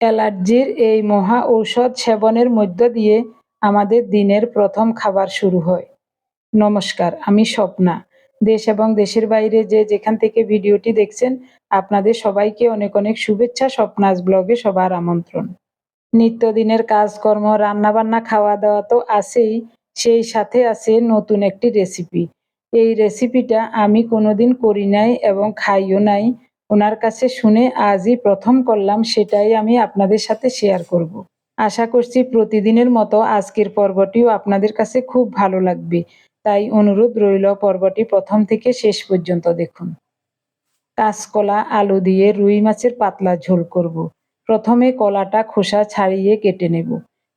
অ্যালার্জির এই মহা ঔষধ সেবনের মধ্য দিয়ে আমাদের দিনের প্রথম খাবার শুরু হয়। নমস্কার, আমি স্বপ্না। দেশ এবং দেশের বাইরে যে যেখান থেকে ভিডিওটি দেখছেন, আপনাদের সবাইকে অনেক অনেক শুভেচ্ছা, স্বপ্নাস ব্লগে সবার আমন্ত্রণ। নিত্যদিনের কাজকর্ম, রান্নাবান্না খাওয়া দাওয়া তো আছেই, সেই সাথে আছে নতুন একটি রেসিপি। এই রেসিপিটা আমি কোনোদিন করি নাই এবং খাইও নাই। ওনার কাছে শুনে আজই প্রথম করলাম, সেটাই আমি আপনাদের সাথে শেয়ার করব। আশা করছি প্রতিদিনের মতো আজকের পর্বটিও আপনাদের কাছে খুব ভালো লাগবে তাই অনুরোধ রইল পর্বটি প্রথম থেকে শেষ পর্যন্ত দেখুন কাঁচকলা, আলু দিয়ে রুই মাছের পাতলা ঝোল করব। প্রথমে কলাটা খোসা ছাড়িয়ে কেটে নেব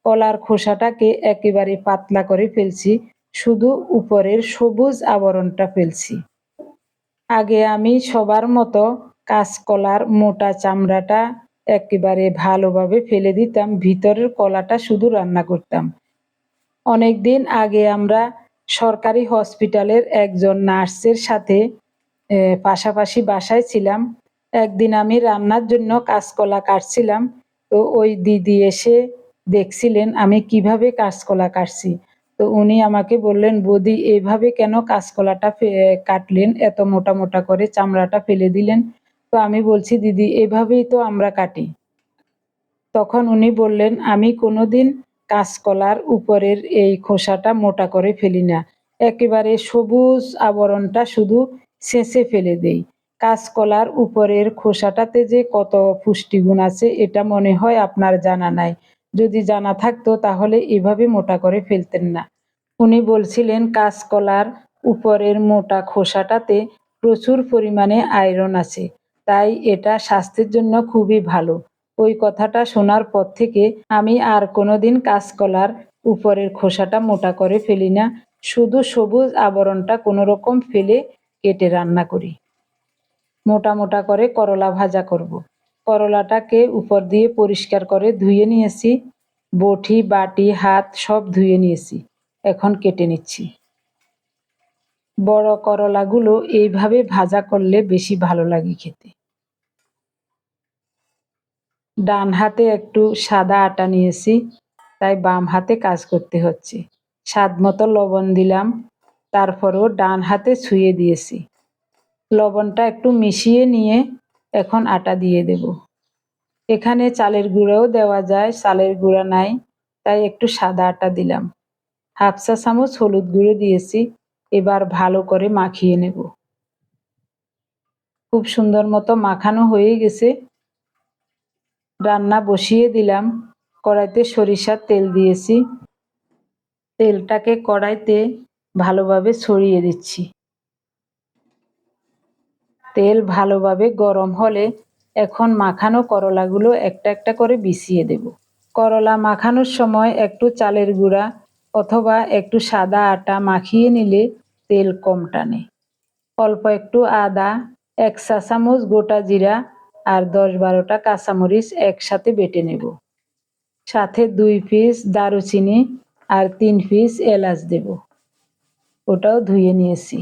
কলার খোসাটাকে একেবারে পাতলা করে ফেলছি, শুধু উপরের সবুজ আবরণটা ফেলছি আগে আমি সবার মতো কাঁচকলার মোটা চামড়াটা একেবারে ভালোভাবে ফেলে দিতাম, ভিতরের কলাটা শুধু রান্না করতাম। অনেক দিন আগে আমরা সরকারি হসপিটালের একজন নার্সের সাথে পাশাপাশি বাসায় ছিলাম। একদিন আমি রান্নার জন্য কাঁচকলা কাটছিলাম, তো ওই দিদি এসে দেখছিলেন আমি কীভাবে কাঁচকলা কাটছি। তো উনি আমাকে বললেন, বৌদি, এভাবে কেন কাঁচকলাটা কাটলেন? এত মোটা মোটা করে চামড়াটা ফেলে দিলেন। তো আমি বলছি, দিদি, এভাবেই তো আমরা কাটি। তখন উনি বললেন, আমি কোনোদিন কাঁচকলার উপরের এই খোসাটা মোটা করে ফেলি না। একেবারে সবুজ আবরণটা শুধু শেষে ফেলে দেই। কাঁচকলার উপরের খোসাটাতে যে কত পুষ্টিগুণ আছে, এটা মনে হয় আপনার জানা নাই। যদি জানা থাকতো, তাহলে এভাবে মোটা করে ফেলতেন না। উনি বলছিলেন, কাঁচকলার উপরের মোটা খোসাটাতে প্রচুর পরিমাণে আয়রন আছে। তাই এটা স্বাস্থ্যের জন্য খুবই ভালো। ওই কথাটা শোনার পর থেকে আমি আর কোনোদিন কাঁচকলার উপরের খোসাটা মোটা করে ফেলি না, শুধু সবুজ আবরণটা কোনো রকম ফেলে কেটে রান্না করি। মোটা মোটা করে করলা ভাজা করব। করলাটাকে উপর দিয়ে পরিষ্কার করে ধুয়ে নিয়েছি, বটি, বাটি, হাত সব ধুয়ে নিয়েছি, এখন কেটে নিচ্ছি। বড় করলাগুলো এইভাবে ভাজা করলে বেশি ভালো লাগে খেতে। ডান হাতে একটু সাদা আটা নিয়েছি, তাই বাম হাতে কাজ করতে হচ্ছে। স্বাদ মতো লবণ দিলাম, তারপরেও ডান হাতে ছুঁয়ে দিয়েছি। লবণটা একটু মিশিয়ে নিয়ে এখন আটা দিয়ে দেব। এখানে চালের গুঁড়োও দেওয়া যায়, চালের গুঁড়া নাই, তাই একটু সাদা আটা দিলাম। হাফ চা চামচ হলুদ গুঁড়ো দিয়েছি, এবার ভালো করে মাখিয়ে নেব। খুব সুন্দর মতো মাখানো হয়ে গেছে। রান্না বসিয়ে দিলাম। কড়াইতে সরিষার তেল দিয়েছি। তেলটাকে কড়াইতে ভালোভাবে ছড়িয়ে দিচ্ছি। তেল ভালোভাবে গরম হলে এখন মাখানো করলাগুলো একটা একটা করে বিছিয়ে দেব। করলা মাখানোর সময় একটু চালের গুঁড়া অথবা একটু সাদা আটা মাখিয়ে নিলে তেল কম টানে। অল্প একটু আদা, এক চা চামচ গোটা জিরা আর দশ বারোটা কাঁচামরিচ একসাথে বেটে নেব। সাথে দুই পিস দারুচিনি আর তিন পিস এলাচ দেব। ওটাও ধুয়ে নিয়েছি।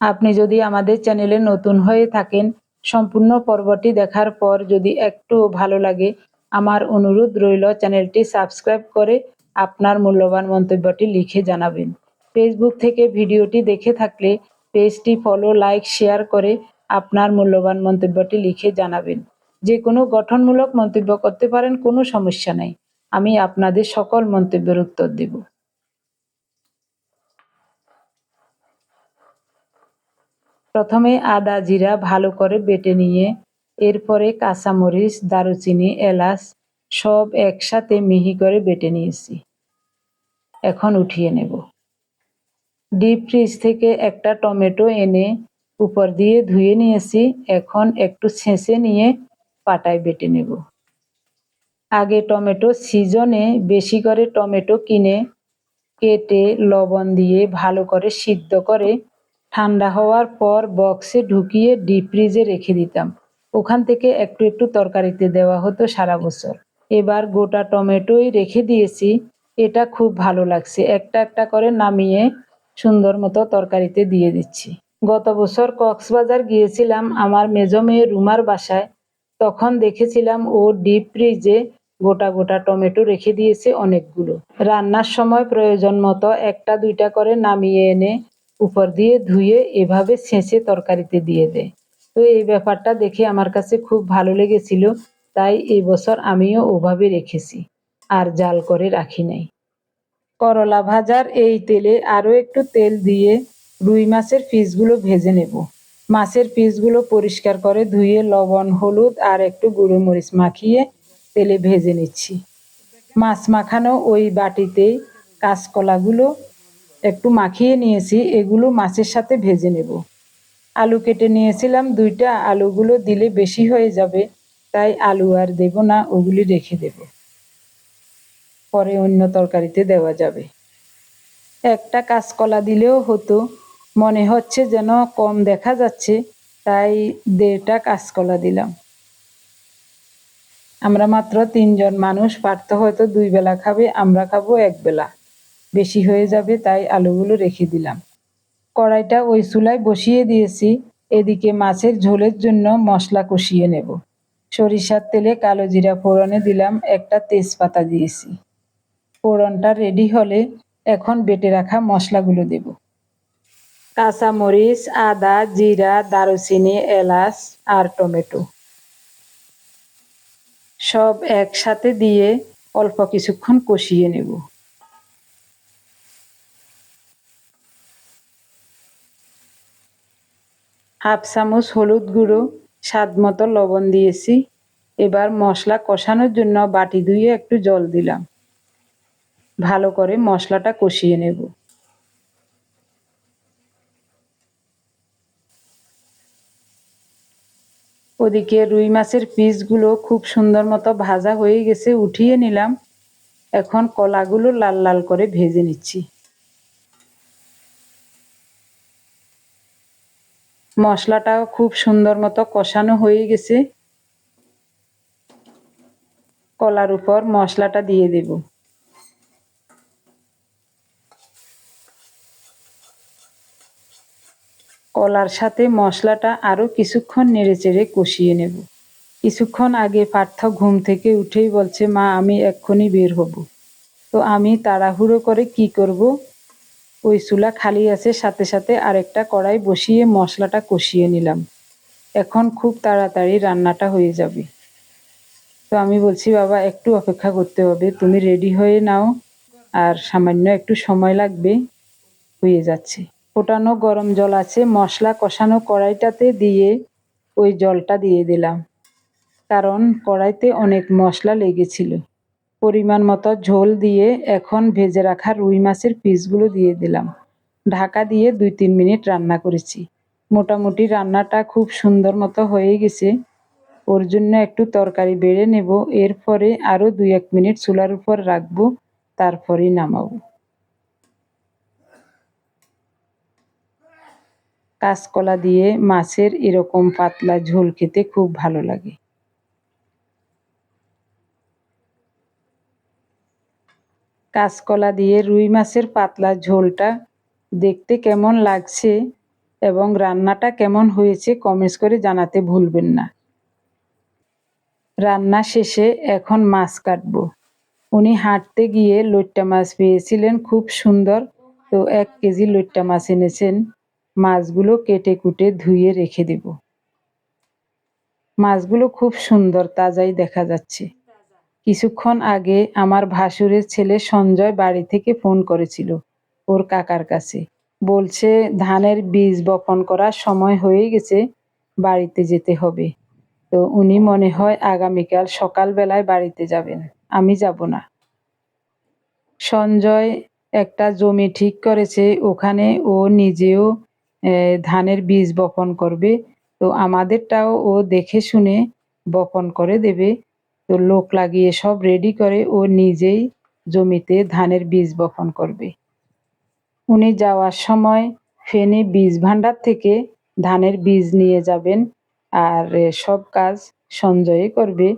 আপনি যদি আমাদের চ্যানেলে নতুন হয়ে থাকেন, সম্পূর্ণ পর্বটি দেখার পর যদি একটু ভালো লাগে, আমার অনুরোধ রইল চ্যানেলটি সাবস্ক্রাইব করে আপনার মূল্যবান মন্তব্যটি লিখে জানাবেন। ফেসবুক থেকে ভিডিওটি দেখে থাকলে পেজটি ফলো, লাইক, শেয়ার করে আপনার মূল্যবান মন্তব্যটি লিখে জানাবেন। যে কোনো গঠনমূলক মন্তব্য করতে পারেন, কোনো সমস্যা নেই। আমি আপনাদের সকল মন্তব্যের উত্তর দেব। প্রথমে আদা জিরা ভালো করে বেটে নিয়ে, এরপরে কাঁচামরিচ, দারুচিনি, এলাচ সব একসাথে মিহি করে বেটে নিয়েছি। এখন উঠিয়ে নেব। ডিপ ফ্রিজ থেকে একটা টমেটো এনে উপর দিয়ে ধুয়ে নিয়েছি। এখন একটু ছেঁচে নিয়ে পাটায় বেটে নেব। আগে টমেটো সিজনে বেশি করে টমেটো কিনে কেটে লবণ দিয়ে ভালো করে সিদ্ধ করে ঠান্ডা হওয়ার পর বক্সে ঢুকিয়ে ডিপ ফ্রিজে রেখে দিতাম। ওখান থেকে একটু একটু তরকারিতে দেওয়া হতো সারা বছর। এবার গোটা টমেটোই রেখে দিয়েছি। এটা খুব ভালো লাগছে। একটা একটা করে নামিয়ে সুন্দর মতো তরকারিতে দিয়ে দিচ্ছি। গত বছর কক্সবাজার গিয়েছিলাম আমার মেজ মেয়ে রুমার বাসায়। তখন দেখেছিলাম ও ডিপ ফ্রিজে গোটা গোটা টমেটো রেখে দিয়েছে অনেকগুলো। রান্নার সময় প্রয়োজন মতো একটা দুইটা করে নামিয়ে এনে উপর দিয়ে ধুয়ে এভাবে ছেঁচে তরকারিতে দিয়ে দেয়। তো এই ব্যাপারটা দেখে আমার কাছে খুব ভালো লেগেছিল, তাই এই বছর আমিও ওভাবে রেখেছি, আর জাল করে রাখি নাই। করলা ভাজার এই তেলে আরও একটু তেল দিয়ে রুই মাছের পিসগুলো ভেজে নেব। মাছের পিসগুলো পরিষ্কার করে ধুয়ে লবণ, হলুদ আর একটু গুঁড়ো মরিচ মাখিয়ে তেলে ভেজে নিচ্ছি। মাছ মাখানো ওই বাটিতেই কাঁচকলাগুলো একটু মাখিয়ে নিয়েছি, এগুলো মাছের সাথে ভেজে নেব। আলু কেটে নিয়েছিলাম দুইটা, আলুগুলো দিলে বেশি হয়ে যাবে, তাই আলু আর দেব না, ওগুলি রেখে দেব। পরে অন্য তরকারিতে দেওয়া যাবে। একটা কাঁচকলা দিলেও হতো মনে হচ্ছে যেন কম দেখা যাচ্ছে, তাই দেড়টা কাঁচকলা দিলাম। আমরা মাত্র তিনজন মানুষ, পারত হয়তো দুই বেলা খাবে, আমরা খাব এক বেলা। বেশি হয়ে যাবে তাই আলুগুলো রেখে দিলাম। কড়াইটা ওই চুলায় বসিয়ে দিয়েছি, এদিকে মাছের ঝোলের জন্য মশলা কষিয়ে নেব। সরিষার তেলে কালো জিরা ফোড়নে দিলাম, একটা তেজপাতা দিয়েছি। ফোড়নটা রেডি হলে এখন বেটে রাখা মশলাগুলো দেব। কাঁচামরিচ, আদা, জিরা, দারুচিনি, এলাচ আর টমেটো। সব একসাথে দিয়ে অল্প কিছুক্ষণ কষিয়ে নেব। হাফ চামচ হলুদ গুঁড়ো, স্বাদ মতো লবণ দিয়েছি। এবার মশলা কষানোর জন্য বাটি ধুয়ে একটু জল দিলাম। ভালো করে মশলাটা কষিয়ে নেব। ওদিকে রুই মাছের পিসগুলো খুব সুন্দর মতো ভাজা হয়ে গেছে, উঠিয়ে নিলাম। এখন কলাগুলো লাল লাল করে ভেজে নিচ্ছি। মশলাটাও খুব সুন্দর মতো কষানো হয়ে গেছে। কলার উপর মশলাটা দিয়ে দেব। কলার সাথে মশলাটা আরও কিছুক্ষণ নেড়েচেড়ে কষিয়ে নেব। কিছুক্ষণ আগে পার্থ ঘুম থেকে উঠেই বলছে, মা, আমি এক্ষুনি বের হব। তো আমি তাড়াহুড়ো করে কি করব? ওই চুলা খালি আছে, সাথে সাথে আরেকটা কড়াই বসিয়ে মশলাটা কষিয়ে নিলাম। এখন খুব তাড়াতাড়ি রান্নাটা হয়ে যাবে। তো আমি বলছি, বাবা, একটু অপেক্ষা করতে হবে, তুমি রেডি হয়ে নাও, আর সামান্য একটু সময় লাগবে। হয়ে যাচ্ছে। ফোটানো গরম জল আছে, মশলা কষানো কড়াইটাতে দিয়ে ওই জলটা দিয়ে দিলাম। কারণ কড়াইতে অনেক মশলা লেগেছিল। পরিমাণ মতো ঝোল দিয়ে এখন ভেজে রাখা রুই মাছের পিসগুলো দিয়ে দিলাম। ঢাকা দিয়ে দুই তিন মিনিট রান্না করেছি। মোটামুটি রান্নাটা খুব সুন্দর মতো হয়ে গেছে। ওর জন্য একটু তরকারি বেড়ে নেব, এরপরে আরও দুই এক মিনিট চুলার উপর রাখব, তারপরেই নামাবো। কাঁচকলা দিয়ে মাছের এরকম পাতলা ঝোল খেতে খুব ভালো লাগে। কাঁচকলা দিয়ে রুই মাছের পাতলা ঝোলটা দেখতে কেমন লাগছে এবং রান্নাটা কেমন হয়েছে কমেন্টস করে জানাতে ভুলবেন না। রান্না শেষে এখন মাছ কাটবো। উনি হাঁটতে গিয়ে লইট্টা মাছ পেয়েছিলেন, খুব সুন্দর। তো এক কেজি লইট্টা মাছ এনেছেন। মাছগুলো কেটে কুটে ধুয়ে রেখে দেব। মাছগুলো খুব সুন্দর, তাজাই দেখা যাচ্ছে। কিছুক্ষণ আগে আমার ভাসুরের ছেলে সঞ্জয় বাড়ি থেকে ফোন করেছিল ওর কাকার কাছে। বলছে, ধানের বীজ বপন করার সময় হয়ে গেছে, বাড়িতে যেতে হবে। তো উনি মনে হয় আগামীকাল সকালবেলায় বাড়িতে যাবেন, আমি যাব না। সঞ্জয় একটা জমি ঠিক করেছে, ওখানে ও নিজেও ধানের বীজ বপন করবে। তো আমাদেরটাও ও দেখে শুনে বপন করে দেবে। তো লোক লাগিয়ে সব রেডি করে ও নিজেই জমিতে ধানের বীজ বপন করবে। উনি যাওয়ার সময় ফেনে বীজ ভাণ্ডার থেকে ধানের বীজ নিয়ে যাবেন আর সব কাজ সঞ্জয় করবে।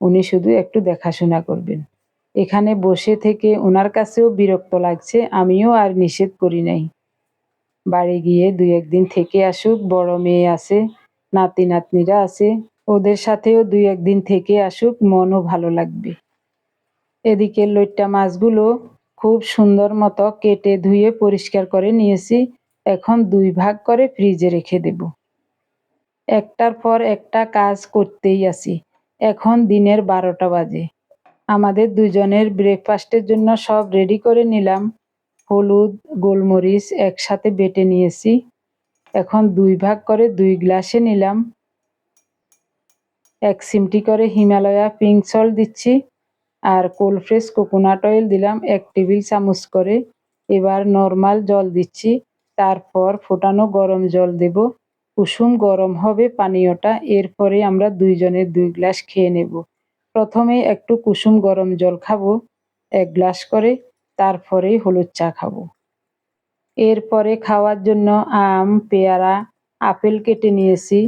উনি শুধু একটু দেখাশোনা করবেন। এখানে বসে থেকে ওনার কাছেও বিরক্ত লাগছে, আমিও আর নিষেধ করি নাই। বাড়ি গিয়ে দুই একদিন থেকে আসুক, বড় মেয়ে আছে, নাতি নাতনিরা আছে, ওদের সাথেও দুই একদিন থেকে আসুক, মনও ভালো লাগবে। এদিকে লইট্টা মাছগুলো খুব সুন্দর মতো কেটে ধুয়ে পরিষ্কার করে নিয়েছি, এখন দুই ভাগ করে ফ্রিজে রেখে দেব। একটার পর একটা কাজ করতেই আছি, এখন দিনের বারোটা বাজে। আমাদের দুজনের ব্রেকফাস্টের জন্য সব রেডি করে নিলাম। হলুদ, গোলমরিচ একসাথে বেটে নিয়েছি। এখন দুই ভাগ করে দুই গ্লাসে নিলাম। এক সিমটি করে হিমালয়া পিঙ্ক সল্ট দিচ্ছি আর কোল্ড ফ্রেশ কোকোনাট অয়েল দিলাম এক টেবিল চামচ করে। এবার নর্মাল জল দিচ্ছি, তারপর ফোটানো গরম জল দেব। কুসুম গরম হবে পানীয়টা, এরপরে আমরা দুইজনের দুই গ্লাস খেয়ে নেব। প্রথমে একটু কুসুম গরম জল খাব, এক গ্লাস করে। তারপরেই হলুদ চা খাব। এরপরে খাওয়ার জন্য আম, পেয়ারা, আপেল কেটে নিয়েছি।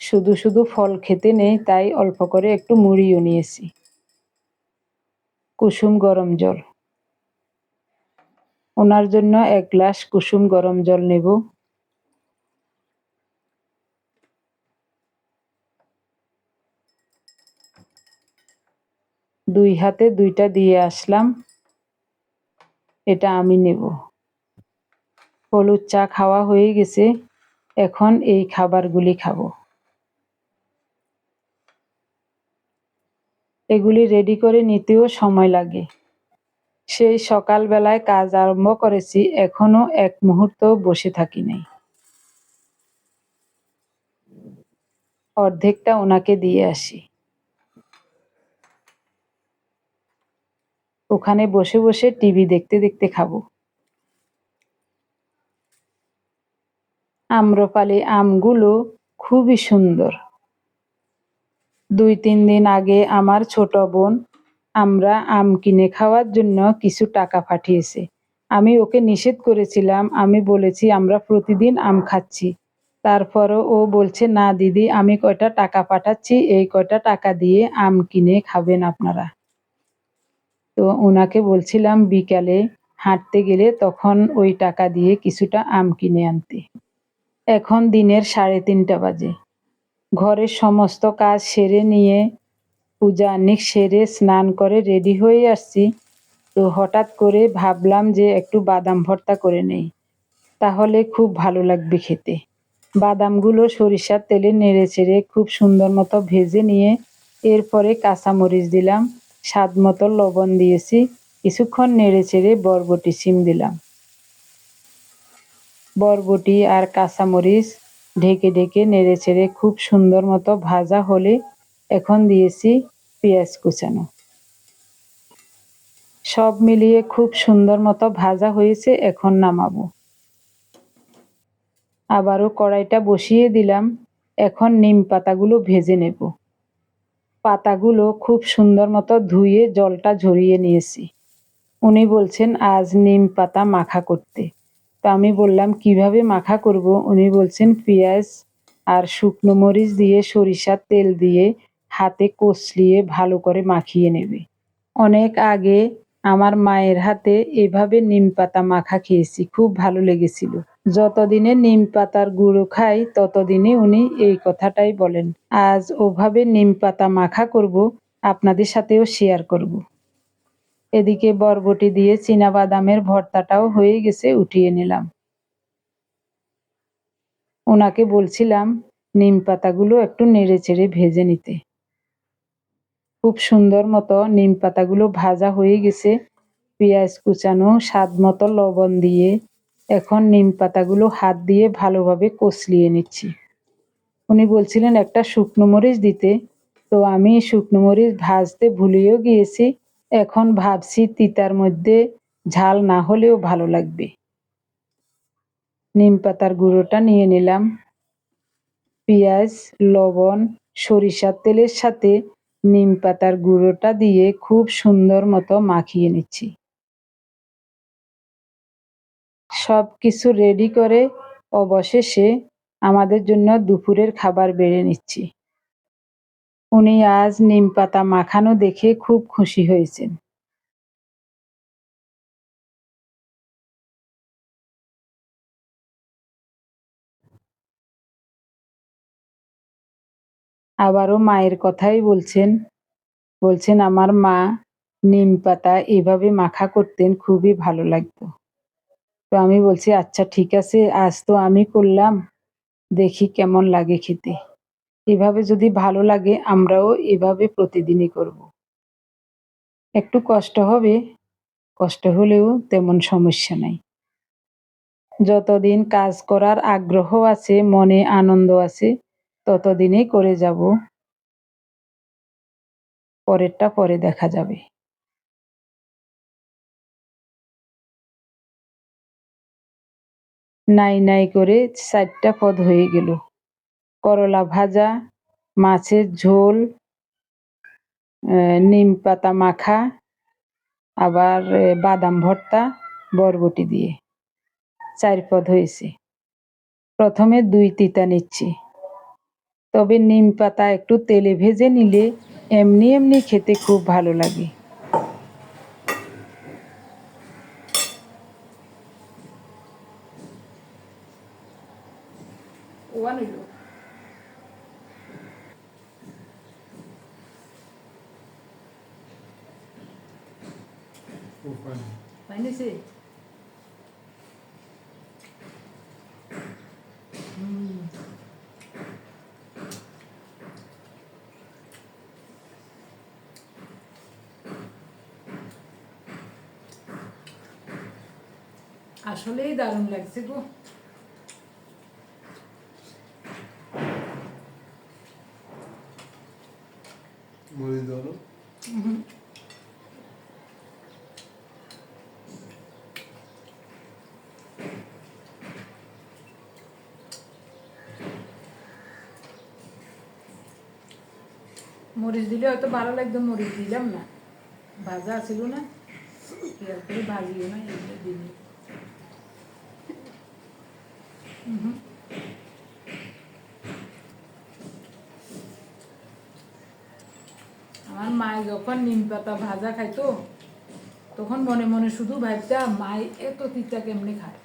শুধু শুধু ফল খেতে নেই, তাই অল্প করে একটু মুড়িও নিয়েছি। কুসুম গরম জল। ওনার জন্য এক গ্লাস কুসুম গরম জল নেব। দুই হাতে দুইটা দিয়ে আসলাম। এটা আমি নেব। হলুদ চা খাওয়া হয়ে গেছে। এখন এই খাবারগুলি খাব। এগুলি রেডি করে নিতেও সময় লাগে। সেই সকালবেলায় কাজ আরম্ভ করেছি, এখনও এক মুহূর্ত বসে থাকি নাই। অর্ধেকটা ওনাকে দিয়ে আসি। ওখানে বসে বসে টিভি দেখতে দেখতে খাব। আম্রপালি আমগুলো খুবই সুন্দর। দুই তিন দিন আগে আমার ছোট বোন আমরা আম কিনে খাওয়ার জন্য কিছু টাকা পাঠিয়েছে। আমি ওকে নিষেধ করেছিলাম, আমি বলেছি, আমরা প্রতিদিন আম খাচ্ছি। তারপরও ও বলছে, না, দিদি, আমি কয়টা টাকা পাঠাচ্ছি, এই কয়টা টাকা দিয়ে আম কিনে খাবেন আপনারা? তো ওনাকে বলছিলাম, বিকালে হাঁটতে গেলে তখন ওই টাকা দিয়ে কিছুটা আম কিনে আনতে। এখন দিনের সাড়ে তিনটা বাজে। ঘরের সমস্ত কাজ সেরে নিয়ে পূজা অনেক সেরে স্নান করে রেডি হয়ে আসছি। তো হঠাৎ করে ভাবলাম যে একটু বাদাম ভর্তা করে নেই। তাহলে খুব ভালো লাগবে খেতে। বাদামগুলো সরিষার তেলে নেড়ে চেড়ে খুব সুন্দর মতো ভেজে নিয়ে এরপরে কাঁচামরিচ দিলাম। স্বাদ মতো লবণ দিয়েছি। কিছুক্ষণ নেড়ে চেড়ে বরবটি সিম দিলাম। বরবটি আর কাঁচামরিচ ঢেকে ঢেকে নেড়ে ছেড়ে খুব সুন্দর মতো ভাজা হলে এখন দিয়েছি পেঁয়াজ কুচানো। সব মিলিয়ে খুব সুন্দর মতো ভাজা হয়েছে, এখন নামাবো। আবারও কড়াইটা বসিয়ে দিলাম। এখন নিম পাতাগুলো ভেজে নেব। পাতাগুলো খুব সুন্দর মতো ধুয়ে জলটা ঝরিয়ে নিয়েছি। উনি বলছেন, আজ নিম পাতা মাখা করতে। তো আমি বললাম, কীভাবে মাখা করব? উনি বলছেন, পেঁয়াজ আর শুকনো মরিচ দিয়ে সরিষার তেল দিয়ে হাতে কষলিয়ে ভালো করে মাখিয়ে নেবে। অনেক আগে আমার মায়ের হাতে এভাবে নিম পাতা মাখা খেয়েছি, খুব ভালো লেগেছিল। যতদিনে নিম পাতার গুঁড়ো খাই, ততদিনে উনি এই কথাটাই বলেন, আজ ওভাবে নিম পাতা মাখা করব, আপনাদের সাথেও শেয়ার করব। এদিকে বরবটি দিয়ে বাদামের ভর্তাটাও হয়ে গেছে, উঠিয়ে নিলাম। ওনাকে বলছিলাম, নিম পাতাগুলো একটু নেড়ে চেড়ে ভেজে নিতে। খুব সুন্দর মতো নিম পাতাগুলো ভাজা হয়ে গেছে। পেঁয়াজ কুচানো, স্বাদ মতো লবণ দিয়ে এখন নিম পাতাগুলো হাত দিয়ে ভালোভাবে কষলিয়ে নিচ্ছি। উনি বলছিলেন, একটা শুকনো মরিচ দিতে। তো আমি শুকনো মরিচ ভাজতে ভুলেও গিয়েছি। এখন ভাবছি তিতার মধ্যে ঝাল না হলেও ভালো লাগবে। নিম পাতার গুঁড়োটা নিয়ে নিলাম। পেঁয়াজ, লবণ, সরিষার তেলের সাথে নিম পাতার গুঁড়োটা দিয়ে খুব সুন্দর মতো মাখিয়ে নিচ্ছি। সব কিছু রেডি করে অবশেষে আমাদের জন্য দুপুরের খাবার বেড়ে নিচ্ছি। উনি আজ নিম পাতা মাখানো দেখে খুব খুশি হয়েছেন। আবারও মায়ের কথাই বলছেন। বলছেন, আমার মা নিম পাতা এভাবে মাখা করতেন, খুবই ভালো লাগতো। তো আমি বলছি আচ্ছা ঠিক আছে, আজ তো আমি করলাম, দেখি কেমন লাগে খেতে। এভাবে যদি ভালো লাগে, আমরাও এভাবে প্রতিদিনই করব। একটু কষ্ট হবে, কষ্ট হলেও তেমন সমস্যা নাই। যতদিন কাজ করার আগ্রহ আছে, মনে আনন্দ আছে ততদিনই করে যাব। পরেরটা পরে দেখা যাবে। নাই নাই করে চারটা পদ হয়ে গেল। করলা ভাজা, মাছের ঝোল নিম পাতা মাখা, আবার বাদাম ভর্তা, বরবটি দিয়ে। চার পদ হয়েছে। প্রথমে দুই তিতা নিচ্ছি। তবে নিম পাতা একটু তেলে ভেজে নিলে এমনি এমনি খেতে খুব ভালো লাগে। পাইনিছে আসলেই দারুণ লাগছে গো। মরিচ দাও না মরিচ দিলে হয়তো ভালো লাগতো মরিচ দিলাম না। ভাজা ছিল না। করে ভাজিও না এগুলো দিলে আমার মায় যখন নিম পাতা ভাজা খাইতো তখন মনে মনে শুধু ভাবতাম মায় এত তিতা কেমনি খায়?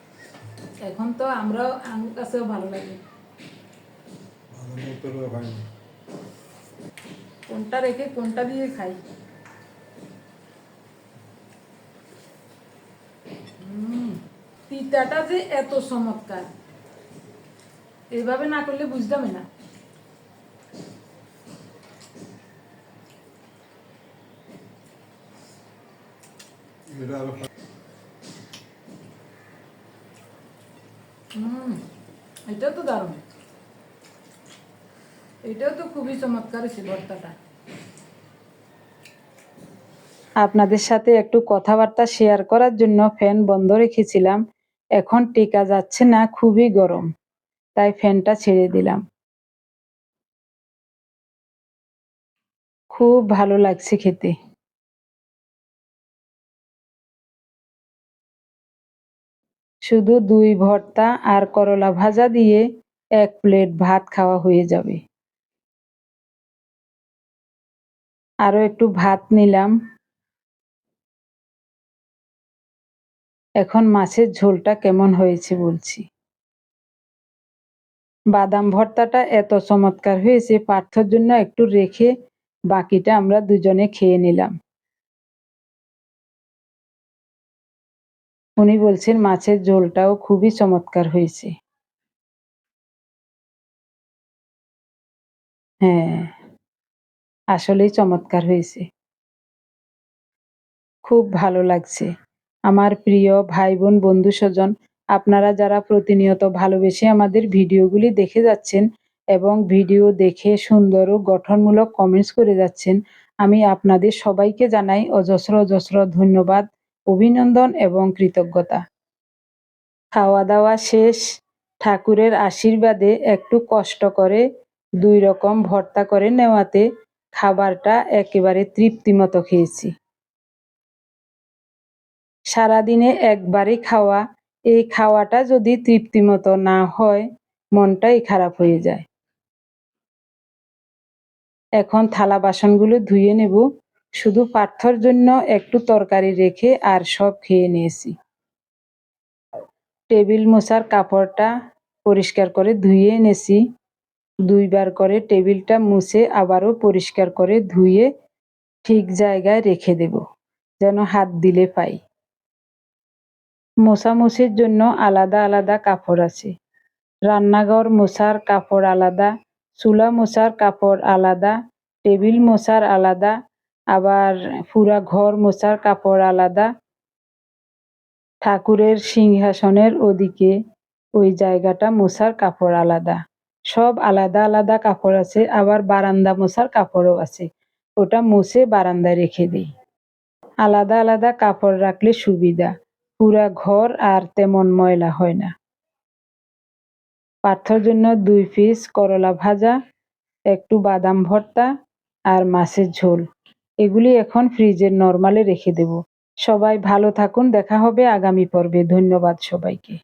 এখন তো আমরাও আমার কাছেও ভালো লাগে। কোনটা রেখে কোনটা দিয়ে খাই? হুম, তিতাটা যে এত চমৎকার। এইভাবে না করলে বুঝতামই না। এটাও তো দারুণ। এটাও তো খুবই চমৎকার ভর্তাটা। আপনাদের সাথে একটু কথাবার্তা শেয়ার করার জন্য ফ্যান বন্ধ রেখেছিলাম। এখন টিকা যাচ্ছে না খুবই গরম। তাই ফ্যানটা ছেড়ে দিলাম। খুব ভালো লাগছে খেতে। শুধু দুই ভর্তা আর করলা ভাজা দিয়ে এক প্লেট ভাত খাওয়া হয়ে যাবে। আরও একটু ভাত নিলাম। এখন মাছের ঝোলটা কেমন হয়েছে বলছি। বাদাম ভর্তাটা এত চমৎকার হয়েছে, পার্থর জন্য একটু রেখে বাকিটা আমরা দুজনে খেয়ে নিলাম। উনি বলছেন মাছের ঝোলটাও খুবই চমৎকার হয়েছে। হ্যাঁ আসলেই চমৎকার হয়েছে। খুব ভালো লাগছে। আমার প্রিয় ভাই বোন বন্ধু স্বজন আপনারা যারা প্রতিনিয়ত ভালোবেসে আমাদের ভিডিওগুলি দেখে যাচ্ছেন এবং ভিডিও দেখে সুন্দর ও গঠনমূলক কমেন্টস করে যাচ্ছেন, আমি আপনাদের সবাইকে জানাই অজস্র অজস্র ধন্যবাদ, অভিনন্দন এবং কৃতজ্ঞতা। খাওয়া দাওয়া শেষ, ঠাকুরের আশীর্বাদে একটু কষ্ট করে দুই রকম ভর্তা করে নেওয়াতে খাবারটা একেবারে তৃপ্তিমতো খেয়েছি। সারাদিনে একবারই খাওয়া এই খাওয়াটা যদি তৃপ্তিমতো না হয়, মনটাই খারাপ হয়ে যায়। এখন থালা বাসনগুলো ধুয়ে নেব। শুধু পার্থর জন্য একটু তরকারি রেখে আর সব খেয়ে নিয়েছি। টেবিল মোছার কাপড়টা পরিষ্কার করে ধুয়ে এনেছি। দুইবার করে টেবিলটা মুছে আবারও পরিষ্কার করে ধুয়ে ঠিক জায়গায় রেখে দেব, যেন হাত দিলে পাই। মোছামুছির জন্য আলাদা আলাদা কাপড় আছে। রান্নাঘর মোছার কাপড় আলাদা, চুলা মোছার কাপড় আলাদা, টেবিল মোছার আলাদা, আবার পুরা ঘর মোছার কাপড় আলাদা। ঠাকুরের সিংহাসনের ওদিকে ওই জায়গাটা মোছার কাপড় আলাদা। সব আলাদা আলাদা কাপড় আছে, আবার বারান্দা মোছার কাপড়ও আছে। ওটা মুছে বারান্দায় রেখে দিই। আলাদা আলাদা কাপড় রাখলে সুবিধা। পুরা ঘর আর তেমন ময়লা হয় না। পার্থর জন্য দুই পিস করলা ভাজা, একটু বাদাম ভর্তা আর মাছের ঝোল। এগুলি এখন ফ্রিজের নর্মালে রেখে দেব। সবাই ভালো থাকুন, দেখা হবে আগামী পর্বে। ধন্যবাদ সবাইকে।